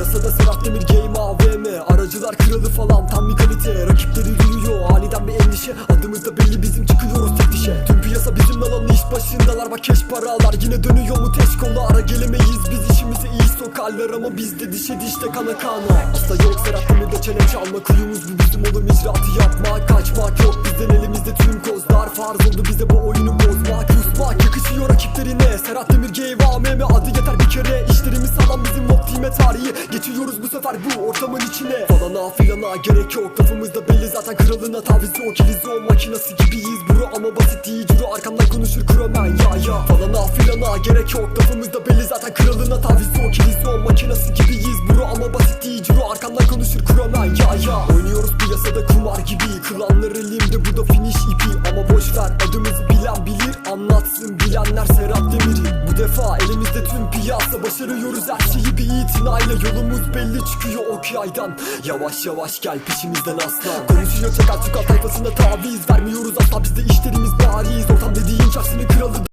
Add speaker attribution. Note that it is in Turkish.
Speaker 1: Piyasada Serhat Demir Game AVM Aracılar kralı falan tam bir kalite. Rakipleri duyuyor aniden bir endişe. Adımız da belli bizim çıkıyoruz teftişe Tüm piyasa bizim alanı iş başındalar. Bak keş paralar yine dönüyor mu teş kollara Gelemeyiz biz işimize iyi sokarlar Ama bizde dişe dişte kana kana. Asla yok Serhat Demir'de çene çalma. Kuyumuz bu bizim oğlum icraatı yapma. Kaçmak yok bizden elimizde tüm kozlar. Farz oldu bize bu oyunu bozmak. Kusmak yakışıyor rakiplerine. Serhat Demir Game AVM adı yeter bir kere optime tarihi Geçiyoruz bu sefer bu ortamın içine. Falana filana gerek yok Lafımızda belli zaten kralına taviz yok Kilizon makinası gibiyiz. Bro ama basit değil Curo arkamdan konuşur kromen ya ya. Falana filana gerek yok Lafımızda belli zaten kralına taviz yok Kilizon makinası gibiyiz. Bro ama basit değil Curo arkamdan konuşur kromen ya ya. Oynuyoruz piyasada kumar gibi Klanlar elimde bu da finish ipi. Ama boş ver adımızı bilen bilir defa elimizde tüm piyasa Başarıyoruz her şeyi bir itinayla. Yolumuz belli çıkıyor ok yaydan Yavaş yavaş gel peşimizden aslan Konuşuyor çakal çukal tayfasında taviz Vermiyoruz. Asla bizde işlerimiz